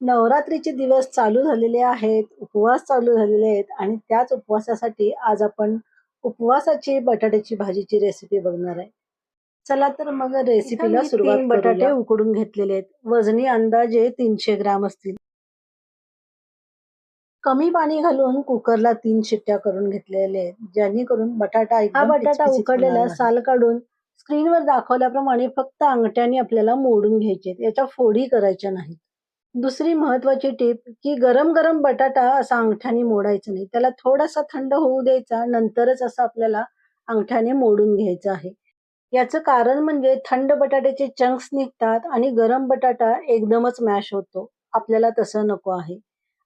नवरात्रीचे दिवस चालू झालेले आहेत, उपवास चालू झालेले आहेत आणि त्याच उपवासासाठी आज आपण उपवासाची बटाट्याची भाजीची रेसिपी बघणार आहे. चला तर मग रेसिपीला सुरुवात बटाटे. उकडून घेतलेले आहेत. वजनी अंदाजे 300 ग्राम असतील. कमी पाणी घालून कुकरला तीन शिट्ट्या करून घेतलेल्या आहेत जेणेकरून बटाटा हा बटाटा उकडलेला. साल काढून स्क्रीनवर दाखवल्याप्रमाणे फक्त अंगठ्याने आपल्याला मोडून घ्यायचे याच्या फोडी करायच्या नाहीत दुसरी महत्वाची टीप की गरम गरम बटाटा असा अंगठ्याने मोडायचा नाही. त्याला थोडासा थंड होऊ द्यायचा नंतरच असं आपल्याला अंगठ्याने मोडून घ्यायचं आहे. याचं कारण म्हणजे थंड बटाट्याचे चंक्स निघतात आणि गरम बटाटा एकदमच मॅश होतो. आपल्याला तसं नको आहे.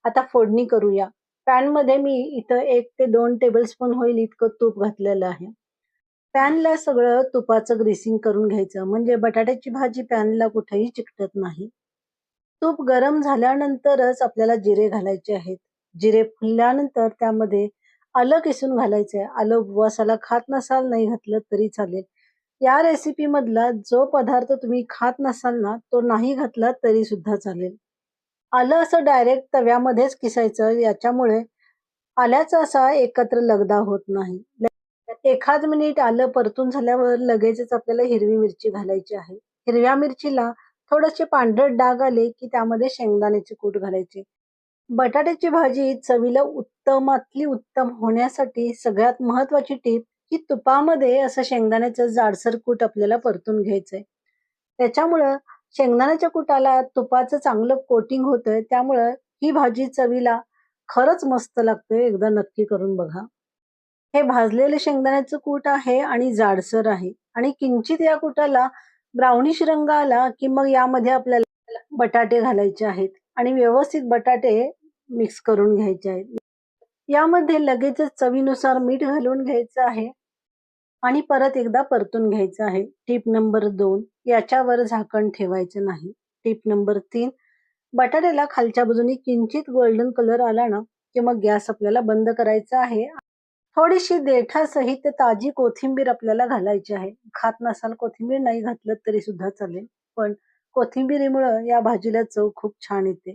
आता फोडणी करूया. पॅनमध्ये मी इथं एक ते दोन टेबलस्पून होईल इतकं तूप घातलेलं आहे. पॅनला सगळं तुपाचं ग्रेसिंग करून घ्यायचं. म्हणजे बटाट्याची भाजी पॅनला कुठेही चिकटत नाही. तूप गरम झाल्यानंतरच आपल्याला जिरे घालायचे आहेत. जिरे फुलल्यानंतर त्यामध्ये आलं किसून घालायचंय. आलं उपवासाला खात नसाल नाही घातलं तरी चालेल. या रेसिपी मधला जो पदार्थ तुम्ही खात नसाल ना तो नाही घातला तरी सुद्धा चालेल. आलं असं डायरेक्ट तव्यामध्येच किसायचं याच्यामुळे आल्याचा असा एकत्र लगदा होत नाही. एखाद मिनिट आलं परतून झाल्यावर लगेचच आपल्याला हिरवी मिरची घालायची आहे. हिरव्या मिरचीला थोडेसे पांढरट डाग आले की त्यामध्ये शेंगदाण्याची कूट घालायची. बटाट्याची भाजी चवीला उत्तमातली उत्तम होण्यासाठी सगळ्यात महत्वाची टीप की तुपामध्ये असं शेंगदाण्याचं जाडसर कूट आपल्याला परतून घ्यायचंय. त्याच्यामुळं शेंगदाण्याच्या कुटाला तुपाचं चांगलं कोटिंग होतंय त्यामुळं ही भाजी चवीला खरंच मस्त लागते एकदा नक्की करून बघा. हे भाजलेले शेंगदाण्याचं कूट आहे आणि जाडसर आहे आणि किंचित या कुटाला ब्राउनिश रंग आला की मग यामध्ये आपल्याला बटाटे घालायचे आहेत आणि व्यवस्थित बटाटे मिक्स करून घ्यायचे आहेत. यामध्ये लगेचच चवीनुसार मीठ घालून घ्यायचं आहे आणि परत एकदा परतून घ्यायचं आहे. टीप नंबर दोन याच्यावर झाकण ठेवायचं नाही. टीप नंबर तीन बटाट्याला खालच्या बाजूनी किंचित गोल्डन कलर आला ना की मग गॅस आपल्याला बंद करायचा आहे. थोडीशी देठासहित ताजी कोथिंबीर आपल्याला घालायची आहे. खात नसाल कोथिंबीर नाही घातलं तरी सुद्धा चालेल. पण कोथिंबीरीमुळं या भाजीला चव खूप छान येते.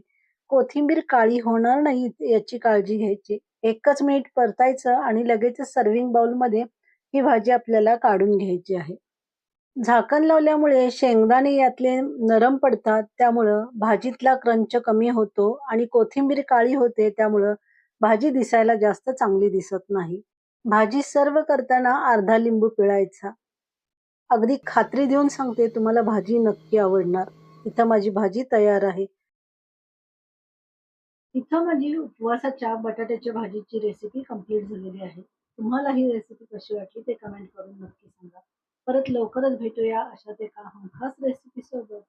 कोथिंबीर काळी होणार नाही याची काळजी घ्यायची. एकच मिनिट परतायचं आणि लगेच सर्विंग बाउलमध्ये ही भाजी आपल्याला काढून घ्यायची आहे. झाकण लावल्यामुळे शेंगदाणे यातले नरम पडतात. त्यामुळं भाजीतला क्रंच कमी होतो आणि कोथिंबीर काळी होते. त्यामुळं भाजी दिसायला जास्त चांगली दिसत नाही. भाजी सर्व करताना अर्धा लिंबू पिळायचा. अगदी खात्री देऊन सांगते तुम्हाला भाजी नक्की आवडणार. इथं माझी भाजी तयार आहे. इथं माझी उपवासाच्या बटाट्याच्या भाजीची रेसिपी कंप्लीट झालेली आहे. तुम्हाला ही रेसिपी कशी वाटली ते कमेंट करून नक्की सांगा. परत लवकरच भेटूया अशाच एका हमखास रेसिपी सोबत.